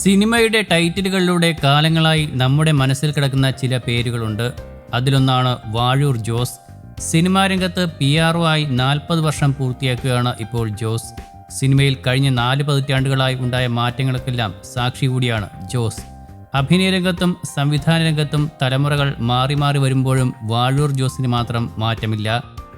സിനിമയുടെ ടൈറ്റിലുകളിലൂടെ കാലങ്ങളായി നമ്മുടെ മനസ്സിൽ കിടക്കുന്ന ചില പേരുകളുണ്ട്. അതിലൊന്നാണ് വാഴൂർ ജോസ്. സിനിമാ രംഗത്ത് പി ആർ ഒ ആയി നാൽപ്പത് വർഷം പൂർത്തിയാക്കുകയാണ് ഇപ്പോൾ ജോസ്. സിനിമയിൽ കഴിഞ്ഞ നാല് പതിറ്റാണ്ടുകളായി ഉണ്ടായ മാറ്റങ്ങൾക്കെല്ലാം സാക്ഷി കൂടിയാണ് ജോസ്. അഭിനയ രംഗത്തും സംവിധാന രംഗത്തും തലമുറകൾ മാറി മാറി വരുമ്പോഴും വാഴൂർ ജോസിന് മാത്രം മാറ്റമില്ല.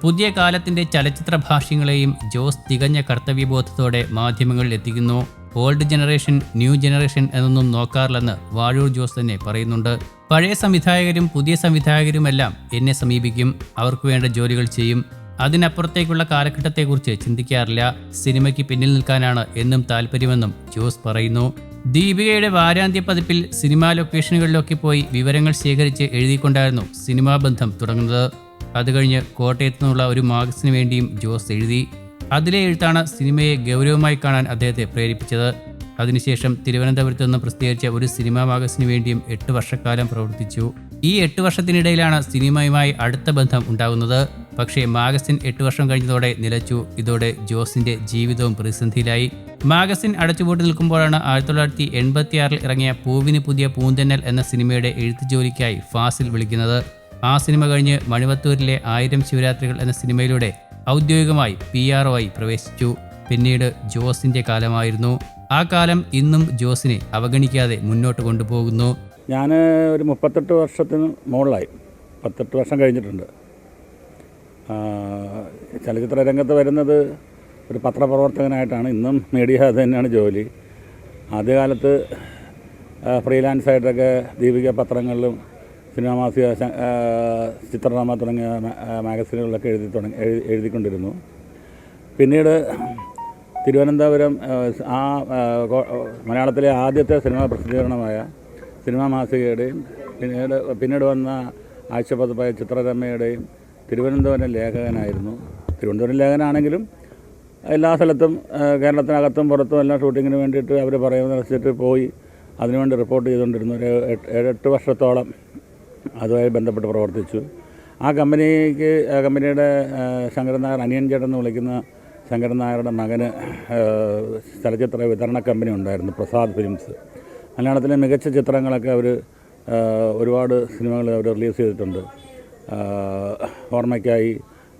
പുതിയ കാലത്തിന്റെ ചലച്ചിത്ര ഭാഷ്യങ്ങളെയും ജോസ് തികഞ്ഞ കർത്തവ്യബോധത്തോടെ മാധ്യമങ്ങളിൽ എത്തിക്കുന്നു. ഓൾഡ് ജനറേഷൻ ന്യൂ ജനറേഷൻ എന്നൊന്നും നോക്കാറില്ലെന്ന് വാഴൂർ ജോസ് തന്നെ പറയുന്നുണ്ട്. പഴയ സംവിധായകരും പുതിയ സംവിധായകരുമെല്ലാം എന്നെ സമീപിക്കും. അവർക്ക് വേണ്ട ജോലികൾ ചെയ്യും. അതിനപ്പുറത്തേക്കുള്ള കാലഘട്ടത്തെക്കുറിച്ച് ചിന്തിക്കാറില്ല. സിനിമയ്ക്ക് പിന്നിൽ നിൽക്കാനാണ് എന്നും താല്പര്യമെന്നും ജോസ് പറയുന്നു. ദീപികയുടെ വാരാന്ത്യ പതിപ്പിൽ സിനിമാ ലൊക്കേഷനുകളിലൊക്കെ പോയി വിവരങ്ങൾ ശേഖരിച്ച് എഴുതിക്കൊണ്ടായിരുന്നു സിനിമാ ബന്ധം തുടങ്ങുന്നത്. അത് കഴിഞ്ഞ് കോട്ടയത്തു നിന്നുള്ള ഒരു മാഗസിന് വേണ്ടിയും ജോസ് എഴുതി. അതിലെ എഴുത്താണ് സിനിമയെ ഗൗരവമായി കാണാൻ അദ്ദേഹത്തെ പ്രേരിപ്പിച്ചത്. അതിനുശേഷം തിരുവനന്തപുരത്ത് നിന്ന് പ്രസിദ്ധീകരിച്ച ഒരു സിനിമാ മാഗസിന് വേണ്ടിയും എട്ട് വർഷക്കാലം പ്രവർത്തിച്ചു. ഈ എട്ട് വർഷത്തിനിടയിലാണ് സിനിമയുമായി അടുത്ത ബന്ധം ഉണ്ടാകുന്നത്. പക്ഷേ മാഗസിൻ എട്ട് വർഷം കഴിഞ്ഞതോടെ നിലച്ചു. ഇതോടെ ജോസിന്റെ ജീവിതവും പ്രതിസന്ധിയിലായി. മാഗസിൻ അടച്ചുപൂട്ടി നിൽക്കുമ്പോഴാണ് ആയിരത്തി തൊള്ളായിരത്തി എൺപത്തിയാറിൽ ഇറങ്ങിയ പൂവിന് പുതിയ പൂന്തെന്നൽ എന്ന സിനിമയുടെ എഴുത്തു ജോലിക്കായി ഫാസിൽ വിളിക്കുന്നത്. ആ സിനിമ കഴിഞ്ഞ് മണിവത്തൂരിലെ ആയിരം ശിവരാത്രികൾ എന്ന സിനിമയിലൂടെ ഔദ്യോഗികമായി പി ആർ ആയി പ്രവേശിച്ചു. പിന്നീട് ജോസിന്റെ കാലമായിരുന്നു. ആ കാലം ഇന്നും ജോസിനെ അവഗണിക്കാതെ മുന്നോട്ട് കൊണ്ടുപോകുന്നു. ഞാൻ ഒരു മുപ്പത്തെട്ട് വർഷത്തിന് മുകളിലായി. പത്തെട്ട് വർഷം കഴിഞ്ഞിട്ടുണ്ട്. ചലച്ചിത്ര രംഗത്ത് വരുന്നത് ഒരു പത്രപ്രവർത്തകനായിട്ടാണ്. ഇന്നും മീഡിയ അത് തന്നെയാണ് ജോലി. ആദ്യകാലത്ത് ഫ്രീലാൻസായിട്ടൊക്കെ ദീപിക പത്രങ്ങളിലും സിനിമാ മാസിക ശ- ആ, ചിത്രനാമ തുടങ്ങിയ മാഗസിനുകളിലൊക്കെ എഴുതി തുടങ്ങി എഴുതി എഴുതിക്കൊണ്ടിരുന്നു. പിന്നീട് തിരുവനന്തപുരം ആ, മലയാളത്തിലെ ആദ്യത്തെ സിനിമാ പ്രസിദ്ധീകരണമായ സിനിമാ മാസികയുടെയും പിന്നീട് പിന്നീട് വന്ന ആഴ്ചപ്പതിപ്പായ ചിത്രരമയുടെയും തിരുവനന്തപുരം ലേഖകനായിരുന്നു. തിരുവനന്തപുരം ലേഖനാണെങ്കിലും എല്ലാ സ്ഥലത്തും കേരളത്തിനകത്തും പുറത്തും എല്ലാം ഷൂട്ടിങ്ങിന് വേണ്ടിയിട്ട് അവർ പറയുന്നതനുസരിച്ചിട്ട് പോയി അതിനുവേണ്ടി റിപ്പോർട്ട് ചെയ്തുകൊണ്ടിരുന്നു. ഒരു എട്ട് വർഷത്തോളം അതുമായി ബന്ധപ്പെട്ട് പ്രവർത്തിച്ചു. ആ കമ്പനിക്ക് കമ്പനിയുടെ ശങ്കരൻ നായർ അനിയൻ ചേട്ടൻ എന്ന് വിളിക്കുന്ന ശങ്കരൻ നായരുടെ മകന് ചലച്ചിത്ര വിതരണ കമ്പനി ഉണ്ടായിരുന്നു പ്രസാദ് ഫിലിംസ്. മലയാളത്തിലെ മികച്ച ചിത്രങ്ങളൊക്കെ അവർ ഒരുപാട് സിനിമകൾ അവർ റിലീസ് ചെയ്തിട്ടുണ്ട്. ഓർമ്മയ്ക്കായി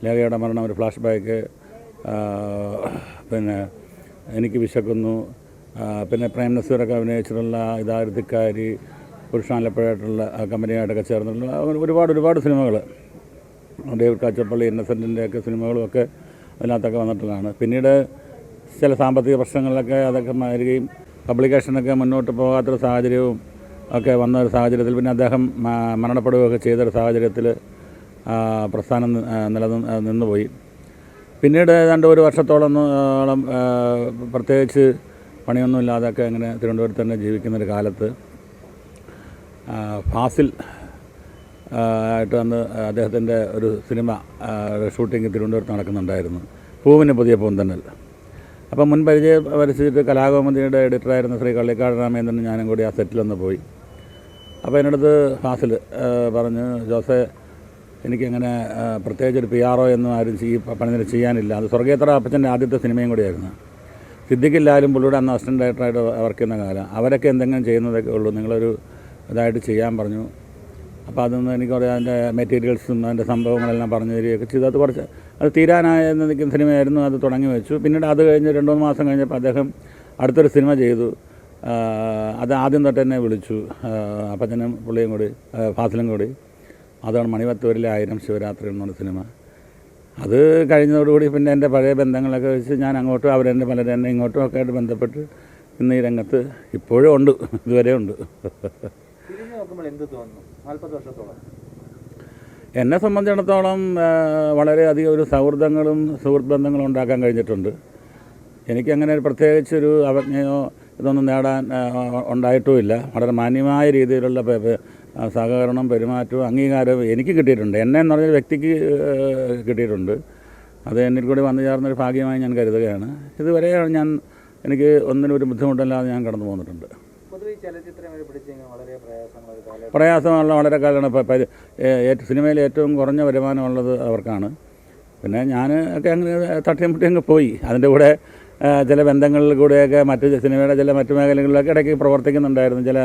ലേഖയുടെ മരണം ഒരു ഫ്ലാഷ് ബാക്ക് പിന്നെ എനിക്ക് വിശക്കുന്നു. പിന്നെ പ്രേം നസീറൊക്കെ അഭിനയിച്ചിട്ടുള്ള ഇതാരത്തിക്കാരി പുരുഷാലപ്പുഴയായിട്ടുള്ള കമ്പനിയായിട്ടൊക്കെ ചേർന്നിട്ടുള്ള ഒരുപാട് ഒരുപാട് സിനിമകൾ. ഡേവിഡ് കാച്ചപ്പള്ളി ഇന്നസെന്റിന്റെ ഒക്കെ സിനിമകളുമൊക്കെ അതിനകത്തൊക്കെ വന്നിട്ടുള്ളതാണ്. പിന്നീട് ചില സാമ്പത്തിക പ്രശ്നങ്ങളിലൊക്കെ അതൊക്കെ മാറുകയും പബ്ലിക്കേഷനൊക്കെ മുന്നോട്ട് പോകാത്തൊരു സാഹചര്യവും ഒക്കെ വന്ന ഒരു സാഹചര്യത്തിൽ പിന്നെ അദ്ദേഹം മരണപ്പെടുകയൊക്കെ ചെയ്തൊരു സാഹചര്യത്തിൽ പ്രസ്ഥാനം നിലനിന്ന് നിന്നുപോയി. പിന്നീട് ഏതാണ്ട് ഒരു വർഷത്തോളം പ്രത്യേകിച്ച് പണിയൊന്നുമില്ലാതെയൊക്കെ അങ്ങനെ തിരുവനന്തപുരത്ത് തന്നെ ജീവിക്കുന്നൊരു കാലത്ത് ഫാസിൽ ആയിട്ട് അന്ന് അദ്ദേഹത്തിന്റെ ഒരു സിനിമ ഷൂട്ടിംഗ് തിരുവനന്തപുരത്ത് നടക്കുന്നുണ്ടായിരുന്നു. പൂവിന് പുതിയ പൂന്തന്നൽ അപ്പം മുൻ പരിചയം പരിചയിച്ചിട്ട് കലാകൗമുദിയുടെ എഡിറ്ററായിരുന്ന ശ്രീ കള്ളിക്കാട് രാമേന്ദ്രൻ ഞാനും കൂടി ആ സെറ്റിലൊന്ന് പോയി. അപ്പോൾ എന്നടുത്ത് ഫാസിൽ പറഞ്ഞു ജോസെ എനിക്കങ്ങനെ പ്രത്യേകിച്ച് ഒരു പി ആർ ഒ എന്നും ആരും ചെയ്യ പണിതിന് ചെയ്യാനില്ല. അത് സ്വർഗേത്ര അപ്പച്ചന്റെ ആദ്യത്തെ സിനിമയും കൂടിയായിരുന്നു. സിദ്ദിഖില്ലാലും പുള്ളിയുടെ അന്ന് അസിസ്റ്റന്റ് ഡയറക്ടറായിട്ട് വർക്ക് ചെയ്യുന്ന കാലം. അവരൊക്കെ എന്തെങ്കിലും ചെയ്യുന്നതൊക്കെ ഉള്ളൂ. നിങ്ങളൊരു ഇതായിട്ട് ചെയ്യാൻ പറഞ്ഞു. അപ്പോൾ അതൊന്ന് എനിക്ക് കുറേ അതിന്റെ മെറ്റീരിയൽസും അതിന്റെ സംഭവങ്ങളെല്ലാം പറഞ്ഞു തരികയൊക്കെ ചെയ്തു. അത് കുറച്ച് അത് തീരാനായ നിൽക്കുന്ന സിനിമയായിരുന്നു അത് തുടങ്ങി വെച്ചു. പിന്നീട് അത് കഴിഞ്ഞ് രണ്ട് മൂന്ന് മാസം കഴിഞ്ഞപ്പോൾ അദ്ദേഹം അടുത്തൊരു സിനിമ ചെയ്തു. അത് ആദ്യം തൊട്ട് തന്നെ വിളിച്ചു. അപ്പച്ചനും പുള്ളിയും കൂടി ഫാസിലും കൂടി. അതാണ് മണിവത്തൂരിലെ ആയിരം ശിവരാത്രി എന്ന് പറഞ്ഞ സിനിമ. അത് കഴിഞ്ഞതോടുകൂടി പിന്നെ എന്റെ പഴയ ബന്ധങ്ങളൊക്കെ വെച്ച് ഞാൻ അങ്ങോട്ടും അവരെന്നെ പലരും എന്നെ ഇങ്ങോട്ടും ഒക്കെ ആയിട്ട് ബന്ധപ്പെട്ട് ഇന്ന് ഈ രംഗത്ത് ഇപ്പോഴും ഉണ്ട് ഇതുവരെ ഉണ്ട്. വർഷത്തോളം. എന്നെ സംബന്ധിച്ചിടത്തോളം വളരെയധികം ഒരു സൗഹൃദങ്ങളും സുഹൃത്ത് ബന്ധങ്ങളും ഉണ്ടാക്കാൻ കഴിഞ്ഞിട്ടുണ്ട്. എനിക്കങ്ങനെ ഒരു പ്രത്യേകിച്ചൊരു അവജ്ഞയോ ഇതൊന്നും നേടാൻ ഉണ്ടായിട്ടുമില്ല. വളരെ മാന്യമായ രീതിയിലുള്ള സഹകരണം പെരുമാറ്റവും അംഗീകാരവും എനിക്ക് കിട്ടിയിട്ടുണ്ട്. എന്നെ എന്ന് പറഞ്ഞൊരു വ്യക്തിക്ക് കിട്ടിയിട്ടുണ്ട്. അത് എന്നിൽ കൂടി വന്നു ചേർന്നൊരു ഭാഗ്യമായി ഞാൻ കരുതുകയാണ്. ഇതുവരെ ഞാൻ എനിക്ക് ഒന്നിനും ഒരു ബുദ്ധിമുട്ടില്ലാതെ ഞാൻ കടന്നു പോന്നിട്ടുണ്ട് പ്രയാസമുള്ള വളരെ കാലമാണ് സിനിമയിൽ ഏറ്റവും കുറഞ്ഞ വരുമാനമുള്ളത് അവർക്കാണ്. പിന്നെ ഞാൻ ഒക്കെ അങ്ങനെ തട്ടിയും മുട്ടിയും അങ്ങ് പോയി. അതിന്റെ കൂടെ ചില ബന്ധങ്ങളിൽ കൂടെയൊക്കെ മറ്റ് സിനിമയുടെ ചില മറ്റു മേഖലകളിലൊക്കെ ഇടയ്ക്ക് പ്രവർത്തിക്കുന്നുണ്ടായിരുന്നു. ചില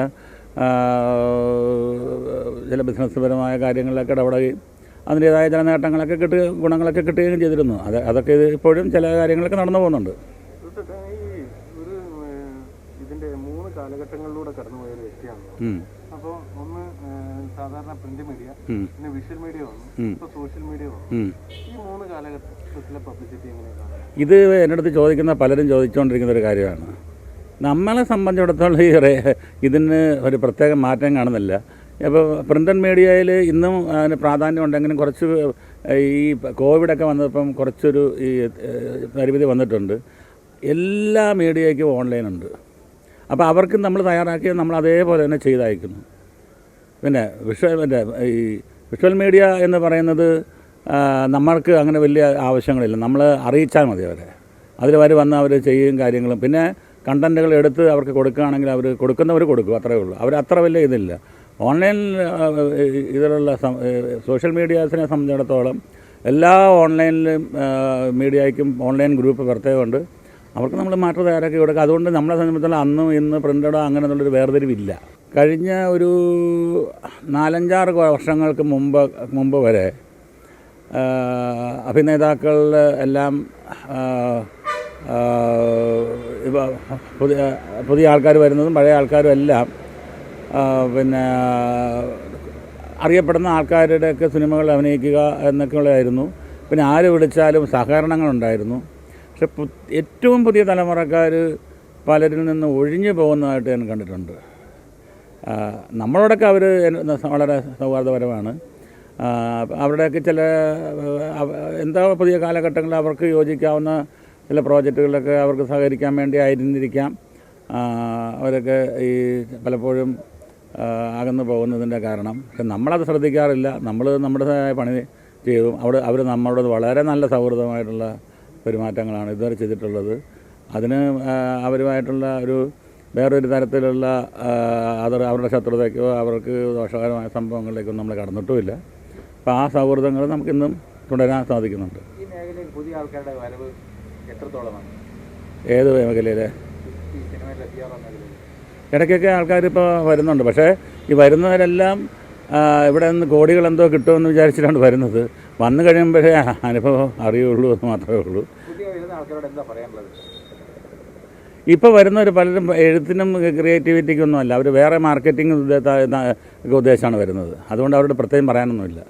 ചില ബിസിനസ്സുപരമായ കാര്യങ്ങളിലൊക്കെ ഇടപെടുകയും അതിന്റേതായ ചില നേട്ടങ്ങളൊക്കെ കിട്ടുക ഗുണങ്ങളൊക്കെ കിട്ടുകയും ചെയ്തിരുന്നു. അത് അതൊക്കെ ഇത് ഇപ്പോഴും ചില കാര്യങ്ങളൊക്കെ നടന്നു പോകുന്നുണ്ട് ഇതൊക്കെ ഈ ഒരു ഏഹ്, ഇതിന്റെ മൂന്ന് കാലഘട്ടങ്ങളിലൂടെ കടന്നുപോയ ഒരു വ്യക്തിയാണ് അപ്പൊ അപ്പോൾ ഒന്ന് സാധാരണ പ്രിന്റ് മീഡിയ പിന്നെ വിഷ്വൽ മീഡിയ വന്നു. ഇപ്പൊ സോഷ്യൽ മീഡിയ വന്നു. ഈ മൂന്ന് കാലഘട്ടത്തിലെ പബ്ലിസിറ്റി എങ്ങനെയാണ് ഇത് എന്റെ അടുത്ത് ചോദിക്കുന്ന പലരും ചോദിച്ചുകൊണ്ടിരിക്കുന്ന ഒരു കാര്യമാണ്. നമ്മളെ സംബന്ധിച്ചിടത്തോളം ഈ ഇതിന് ഒരു പ്രത്യേക മാറ്റം കാണുന്നില്ല. അപ്പോൾ പ്രിന്റ് മീഡിയയിൽ ഇന്നും അതിന് പ്രാധാന്യം ഉണ്ടെങ്കിലും കുറച്ച് ഈ കോവിഡൊക്കെ വന്നപ്പം കുറച്ചൊരു ഈ പരിമിതി വന്നിട്ടുണ്ട്. എല്ലാ മീഡിയയ്ക്കും ഓൺലൈനുണ്ട് അപ്പോൾ അവർക്കും നമ്മൾ തയ്യാറാക്കിയത് നമ്മൾ അതേപോലെ തന്നെ ചെയ്തയക്കുന്നു. പിന്നെ വിഷ്വൽ പിന്നെ ഈ വിഷ്വൽ മീഡിയ എന്ന് പറയുന്നത് നമ്മൾക്ക് അങ്ങനെ വലിയ ആവശ്യങ്ങളില്ല. നമ്മൾ അറിയിച്ചാൽ മതി അവരെ. അതിൽ അവർ വന്ന് അവർ ചെയ്യും കാര്യങ്ങളും. പിന്നെ കണ്ടന്റുകൾ എടുത്ത് അവർക്ക് കൊടുക്കുകയാണെങ്കിൽ അവർ കൊടുക്കുന്നവർ കൊടുക്കും അത്രയേ ഉള്ളൂ. അവർ അത്ര വലിയ ഇതില്ല. ഓൺലൈൻ ഇതിലുള്ള സോഷ്യൽ മീഡിയാസിനെ സംബന്ധിച്ചിടത്തോളം എല്ലാ ഓൺലൈനിലും മീഡിയയ്ക്കും ഓൺലൈൻ ഗ്രൂപ്പ് പ്രത്യേകമുണ്ട്. അവർക്ക് നമ്മൾ മാറ്റർ തയ്യാറാക്കി കൊടുക്കുക. അതുകൊണ്ട് നമ്മളെ സംബന്ധിച്ചുള്ള അന്നും ഇന്ന് പ്രിന്റഡോ അങ്ങനെ എന്നുള്ളൊരു വേർതിരിവില്ല. കഴിഞ്ഞ ഒരു നാലഞ്ചാറ് വർഷങ്ങൾക്ക് മുമ്പ് മുമ്പ് വരെ അഭിനേതാക്കൾ എല്ലാം ആ, പുതിയ പുതിയ ആൾക്കാർ വരുന്നതും പഴയ ആൾക്കാരും എല്ലാം പിന്നെ അറിയപ്പെടുന്ന ആൾക്കാരുടെയൊക്കെ സിനിമകൾ അഭിനയിക്കുക എന്നൊക്കെയുള്ളതായിരുന്നു. പിന്നെ ആര് വിളിച്ചാലും സഹകരണങ്ങളുണ്ടായിരുന്നു. പക്ഷെ ഏറ്റവും പുതിയ തലമുറക്കാർ പലരിൽ നിന്ന് ഒഴിഞ്ഞു പോകുന്നതായിട്ട് ഞാൻ കണ്ടിട്ടുണ്ട്. നമ്മളോടൊക്കെ അവർ വളരെ സൗഹാർദ്ദപരമാണ്. അവരുടെയൊക്കെ ചില എന്താ പുതിയ കാലഘട്ടങ്ങളിൽ അവർക്ക് യോജിക്കാവുന്ന ചില പ്രോജക്റ്റുകളിലൊക്കെ അവർക്ക് സഹകരിക്കാൻ വേണ്ടി ആയിരുന്നിരിക്കാം. അവരൊക്കെ ഈ പലപ്പോഴും അകന്നു പോകുന്നതിന്റെ കാരണം. പക്ഷെ നമ്മളത് ശ്രദ്ധിക്കാറില്ല. നമ്മൾ നമ്മുടേതായ പണി ചെയ്യും അവിടെ അവർ നമ്മളോട് വളരെ നല്ല സൗഹൃദമായിട്ടുള്ള പെരുമാറ്റങ്ങളാണ് ഇതുവരെ ചെയ്തിട്ടുള്ളത്. അതിന് അവരുമായിട്ടുള്ള ഒരു വേറൊരു തരത്തിലുള്ള അതർ അത് അവരുടെ ശത്രുതയ്ക്കോ അവർക്ക് ദോഷകരമായ സംഭവങ്ങളിലേക്കോ നമ്മൾ കടന്നിട്ടുമില്ല. അപ്പോൾ ആ സൗഹൃദങ്ങൾ നമുക്കിന്നും തുടരാൻ സാധിക്കുന്നുണ്ട്. ഈ മേഖലയിൽ പുതിയ ആൾക്കാരുടെ വരവ് എത്രത്തോളമാണ്? ഏത് മേഖലയിൽ. ഇടയ്ക്കൊക്കെ ആൾക്കാർ ഇപ്പോൾ വരുന്നുണ്ട്. പക്ഷേ ഈ വരുന്നവരെല്ലാം ഇവിടെ നിന്ന് കോടികൾ എന്തോ കിട്ടുമെന്ന് വിചാരിച്ചിട്ടാണ് വരുന്നത്. വന്നു കഴിയുമ്പോഴേ അനുഭവം അറിയുള്ളൂ എന്ന് മാത്രമേ ഉള്ളൂ. ഇപ്പോൾ വരുന്നവർ പലരും എഴുത്തിനും ക്രിയേറ്റിവിറ്റിക്കൊന്നും അല്ല അവർ വേറെ മാർക്കറ്റിംഗ് ഉദ്ദേശമാണ് വരുന്നത്. അതുകൊണ്ട് അവരോട് പ്രത്യേകം പറയാനൊന്നുമില്ല.